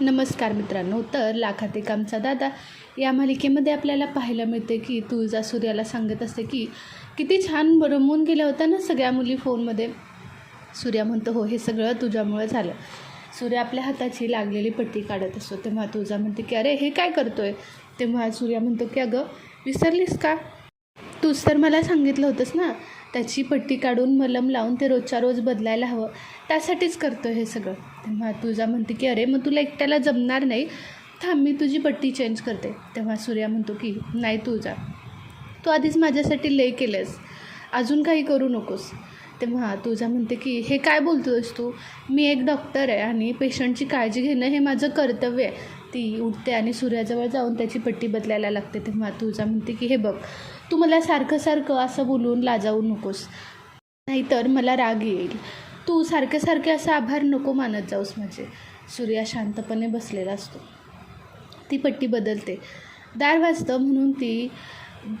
नमस्कार मित्रांनो तर लाखाते कामचा दादा या मालिकेमध्ये आपल्याला पाहायला मिळते की तुळजा सूर्याला सांगत असते की किती छान रमून गेल्या होत्या ना सगळ्या मुली फोनमध्ये. सूर्या म्हणतो हो हे सगळं तुझ्यामुळं झालं. सूर्या आपल्या हाताची लागलेली पट्टी काढत असतो तेव्हा तुळजा म्हणते की अरे हे काय करतोय? तेव्हा सूर्या म्हणतो की अगं विसरलीस का? तूच तर मला सांगितलं होतंस ना. त्याची पट्टी काढून मलम लावून ते रोजच्या रोज बदलायला हवं. त्यासाठीच करतो हे सगळं. तेव्हा तुझा म्हणते की अरे मग तुला एकट्याला जमणार नाही. थांब मी तुझी पट्टी चेंज करते. तेव्हा सूर्या म्हणतो की नाही तुझा. तू आधीच माझ्यासाठी लय केलंस अजून काही करू नकोस. तेव्हा तुझा म्हणते की हे काय बोलतोस तू? मी एक डॉक्टर आहे आणि पेशंटची काळजी घेणं हे माझं कर्तव्य आहे. ती उठते आणि सूर्याजवळ जाऊन त्याची पट्टी बदलायला लागते. तेव्हा तुझा म्हणते की हे बघ तू मला सारखं सारखं असं बोलून लाजावू नकोस. नाहीतर मला राग येईल. तू सारखे सारखे असा आभार नको मानत जाऊस माझे. सूर्या शांतपणे बसलेला असतो. ती पट्टी बदलते. दार वाजतं म्हणून ती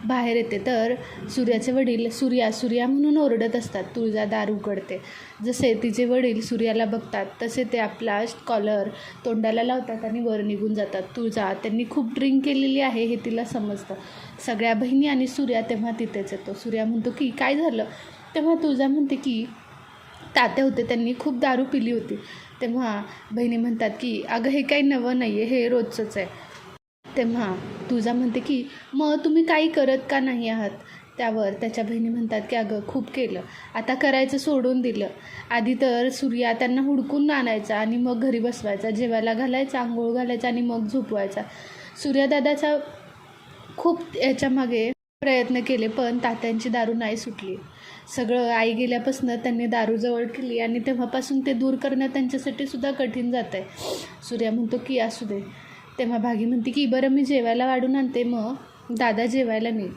बाहेर येते तर सूर्याचे वडील सूर्या सूर्या म्हणून ओरडत असतात तुळजा दार उघडते. जसे तिचे वडील सूर्याला बघतात तसे ते आपला कॉलर तोंडाला लावतात आणि वर निघून जातात. तुळजा त्यांनी खूप ड्रिंक केलेली आहे हे तिला समजतं. सगळ्या बहिणी आणि सूर्या तेव्हा तिथेच येतो. सूर्या म्हणतो की काय झालं? तेव्हा तुळजा म्हणते की तात्या होते त्यांनी खूप दारू पिली होती. तेव्हा बहिणी म्हणतात की अगं हे काही नवं नाही आहे हे रोजचंच आहे. तेव्हा तुझा म्हणते की मग तुम्ही काही करत का नाही आहात? त्यावर त्याच्या बहिणी म्हणतात की अगं खूप केलं. आता करायचं सोडून दिलं. आधी तर सूर्या त्यांना हुडकून आणायचा आणि मग घरी बसवायचा. जेवायला घालायचा आंघोळ घालायचा आणि मग झोपवायचा. सूर्यादादाचा खूप याच्यामागे प्रयत्न केले पण तात्यांची दारू नाही सुटली. सगळं आई गेल्यापासून त्यांनी दारू जवळ केली आणि तेव्हापासून ते दूर करणं त्यांच्यासाठी सुद्धा कठीण जात आहे सूर्या म्हणतो की असू दे. तेव्हा भागी म्हणते की बरं मी जेवायला वाढून आणते मग दादा जेवायला नेईल.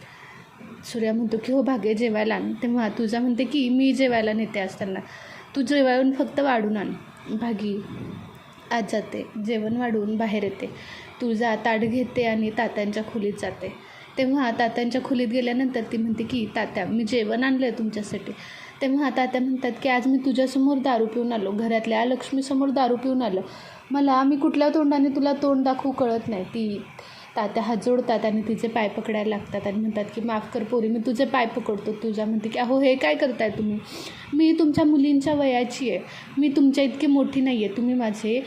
सूर्या म्हणतो की हो भाग्य जेवायला आण. तेव्हा तुझा म्हणते की मी जेवायला नेते असताना. तू जेवायून फक्त वाढून आण. भागी आज जाते. जेवण वाढवून बाहेर येते. तुळजा ताट घेते आणि तात्यांच्या खोलीत जाते. तेव्हा तात्यांच्या खोलीत गेल्यानंतर ती म्हणते की तात्या मी जेवण आणलं आहे तुमच्यासाठी. तेव्हा तात्या म्हणतात की आज मी तुझ्यासमोर दारू पिऊन आलो. घरातल्या लक्ष्मीसमोर दारू पिऊन आलो. मला मी कुठल्या तोंडाने तुला तोंड दाखवू कळत नाही. ती तात्या हात जोडतात आणि तिचे पाय पकडायला लागतात आणि म्हणतात की माफ कर पोरी मी तुझे पाय पकडतो. तुझ्या म्हणते की अहो हे काय करताय तुम्ही? मी तुमच्या मुलींच्या वयाची आहे. मी तुमच्या इतकी मोठी नाही आहे तुम्ही माझे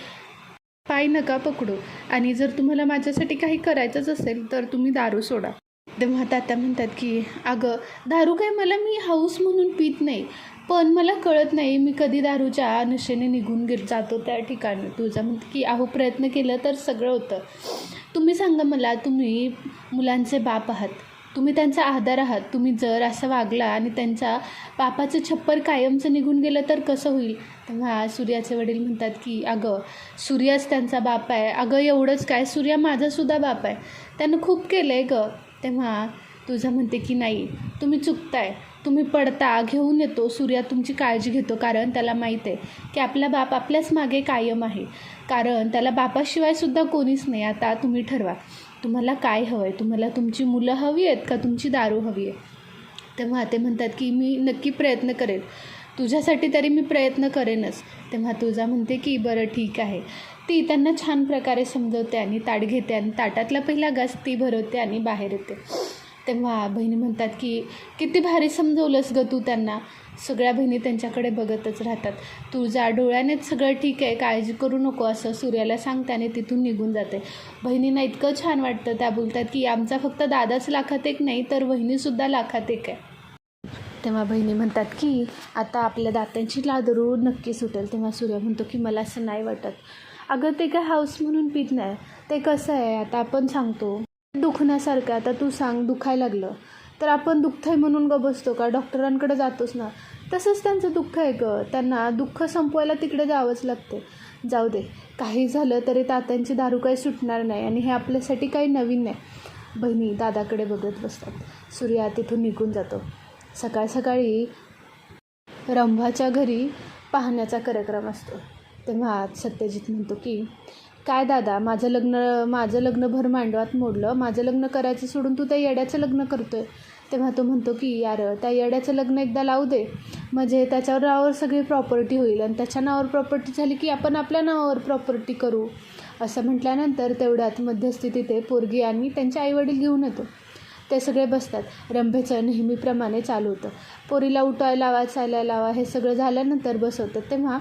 पाय नका पकडू. आणि जर तुम्हाला माझ्यासाठी काही करायचंच असेल तर तुम्ही दारू सोडा. तेव्हा तात्या म्हणतात की अगं दारू काय मला मी हाऊस म्हणून पित नाही. पण मला कळत नाही मी कधी दारूच्या नशेने निघून गे जातो त्या ठिकाणी. तुझा म्हणते की अहो प्रयत्न केलं तर सगळं होतं. तुम्ही सांगा मला तुम्ही मुलांचे बाप आहात. तुम्ही त्यांचा आधार आहात. तुम्ही जर असं वागला आणि त्यांच्या बापाचं छप्पर कायमचं निघून गेलं तर कसं होईल? तेव्हा सूर्याचे वडील म्हणतात की अगं सूर्याच त्यांचा बाप आहे. अगं एवढंच काय? सूर्या माझासुद्धा बाप आहे. त्यानं खूप केलं आहे गं. तेव्हा तुझं म्हणते की नाही तुम्ही चुकताय. तुम्ही पडता घेऊन येतो. सूर्या तुमची काळजी घेतो कारण त्याला माहीत आहे की आपला बाप आपल्याच मागे कायम आहे. कारण त्याला बापाशिवाय सुद्धा कोणीच नाही. आता तुम्ही ठरवा. तुम्हाला काय हवं आहे तुम्हाला तुमची मुलं हवी आहेत का? तुमची दारू हवी आहे? तेव्हा ते म्हणतात की मी नक्की प्रयत्न करेन. तुझ्यासाठी तरी मी प्रयत्न करेनच. तेव्हा तुझा म्हणते की बरं ठीक आहे. ती त्यांना छान प्रकारे समजवते आणि ताट घेते आणि ताटातला पहिला घास ती भरवते आणि बाहेर येते. तेव्हा बहिणी म्हणतात की किती भारी समजवलंस ग तू त्यांना. सगळ्या बहिणी त्यांच्याकडे बघतच राहतात. तुझ्या डोळ्यानेच सगळं ठीक आहे. काळजी करू नको असं सूर्याला सांगते आणि तिथून निघून जाते. बहिणींना इतकं छान वाटतं. त्या बोलतात की आमचा फक्त दादाच लाखात एक नाही तर बहिणीसुद्धा लाखात एक आहे. तेव्हा बहिणी म्हणतात की आता आपल्या दात्यांची लादरू नक्की सुटेल. तेव्हा सूर्य म्हणतो की मला असं नाही वाटत. अगं ते काय हाऊस म्हणून पित नाही. ते कसं आहे? आता आपण सांगतो. दुखण्यासारखं आता तू सांग दुखायला लागलं. तर आपण दुःख आहे म्हणून ग बसतो का? डॉक्टरांकडे जातोच ना. तसंच त्यांचं दुःख आहे ग. त्यांना दुःख संपवायला तिकडे जावंच लागते जाऊ दे. काही झालं तरी तात्यांची दारू काही सुटणार नाही आणि हे आपल्यासाठी काही नवीन नाही. बहिणी दादाकडे बघत बसतात. सूर्या तिथून निघून जातो. सकाळ सकाळी रंभाच्या घरी पाहण्याचा कार्यक्रम असतो. तेव्हा सत्यजित म्हणतो की काय दादा माझं लग्न माझं लग्न भर मांडवात मोडलं. माझं लग्न करायचं सोडून तू त्या येड्याचं लग्न करतोय. तेव्हा तो म्हणतो की यार त्या येड्याचं लग्न एकदा लावू दे. म्हणजे त्याच्यावर नावावर सगळी प्रॉपर्टी होईल आणि त्याच्या नावावर प्रॉपर्टी झाली की आपण आपल्या नावावर प्रॉपर्टी करू. असं म्हटल्यानंतर तेवढ्यात मध्यस्थी तिथे पोरगी आणि त्यांचे आईवडील घेऊन येतो. ते सगळे बसतात. रंभेचं नेहमीप्रमाणे चालू होतं. पोरीला उठाय लावा चालाय लावा हे सगळं झाल्यानंतर बसवतात. तेव्हा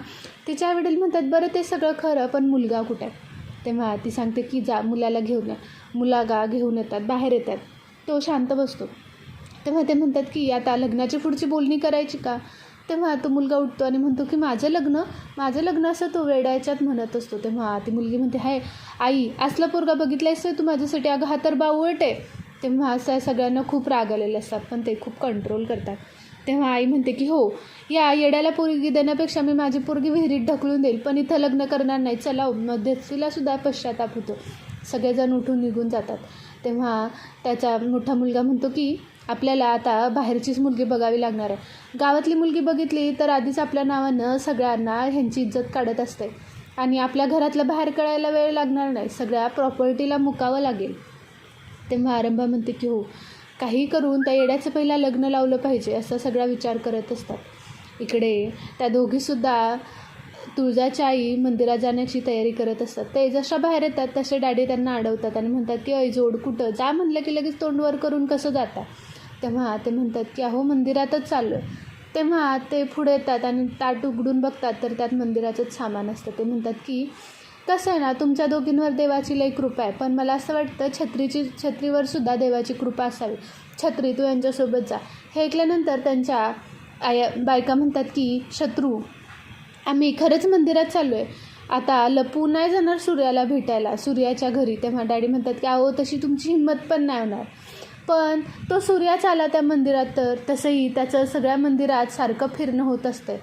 तिचे आईवडील म्हणतात बरं ते सगळं खरं पण मुलगा कुठे? आहे तेव्हा ती सांगते की जा मुलाला घेऊन या. मुलागा घेऊन येतात बाहेर येतात. तो शांत बसतो. तेव्हा ते म्हणतात की आता लग्नाची पुढची बोलणी करायची का? तेव्हा तो मुलगा उठतो आणि म्हणतो की माझं लग्न माझं लग्न असं तो वेडायच्यात म्हणत असतो. तेव्हा ती मुलगी म्हणते हाय आई असला पोरगा बघितलायस तू माझ्यासाठी अगं हा तर बावळट आहे. तेव्हा असं सगळ्यांना खूप राग आलेले असतात पण ते खूप कंट्रोल करतात. तेव्हा आई म्हणते की हो या येड्याला पोरगी देण्यापेक्षा मी माझी पोरगी विहिरीत ढकलून देईल पण इथं लग्न करणार नाही. चला हो, मध्यस्थीला सुद्धा पश्चाताप होतो. सगळेजण उठून निघून जातात. तेव्हा त्याचा मोठा मुलगा म्हणतो की आपल्याला आता बाहेरचीच मुलगी बघावी लागणार आहे. गावातली मुलगी बघितली तर आधीच आपल्या नावानं सगळ्यांना ह्यांची इज्जत काढत असते. आणि आपल्या घरातलं बाहेर कळायला वेळ लागणार नाही. सगळ्या प्रॉपर्टीला मुकावं लागेल. तेव्हा आरंभा म्हणते की हो काही करून त्या येड्याचं पहिला लग्न लावलं पाहिजे असा सगळा विचार करत असतात. इकडे त्या दोघीसुद्धा तुळजाच्या आई मंदिरात जाण्याची तयारी करत असतात. ते जशा बाहेर येतात तसे डॅडी त्यांना अडवतात आणि म्हणतात की अय जोड कुठं? जा म्हणलं की लगेच तोंडवर करून कसं जाता? तेव्हा ते म्हणतात की अहो मंदिरातच चाललो आहे तेव्हा ते पुढे येतात आणि ताट उघडून बघतात तर त्यात मंदिराचंच सामान असतं. ते म्हणतात की कसं आहे ना तुमच्या दोघींवर देवाची लई कृपा आहे पण मला असं वाटतं छत्रीची छत्रीवर सुद्धा देवाची कृपा असावी. छत्री तू यांच्यासोबत जा. हे ऐकल्यानंतर त्यांच्या आया बायका म्हणतात की शत्रू आम्ही खरंच मंदिरात चाललो आहे आता लपू नाही जाणार सूर्याला भेटायला. सूर्याच्या घरी. तेव्हा डॅडी म्हणतात की अहो तशी तुमची हिंमत पण नाही होणार. पण तो सूर्याच आला त्या मंदिरात तर तसंही त्याचं सगळ्या मंदिरात सारखं फिरणं होत असतं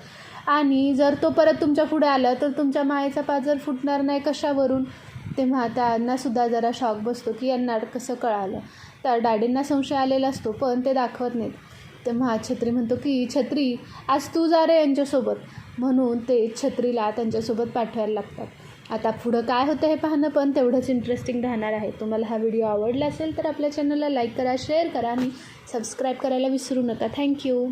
आणि जर तो परत तुमच्यापुढे आला तर तुमच्या मायेचा पाजर फुटणार नाही कशावरून? तेव्हा त्यांनासुद्धा जरा शॉक बसतो की यांना कसं कळालं. त्या डॅडींना संशय आलेला असतो पण ते दाखवत नाहीत. तेव्हा छत्री म्हणतो की छत्री आज तू जा रे यांच्यासोबत. म्हणून ते छत्रीला त्यांच्यासोबत पाठवायला लागतात. आता पुढं काय होतं हे पाहणं पण तेवढंच इंटरेस्टिंग राहणार आहे. तुम्हाला हा व्हिडिओ आवडला असेल तर आपल्या चॅनलला लाईक करा शेअर करा आणि सबस्क्राईब करायला विसरू नका. थँक्यू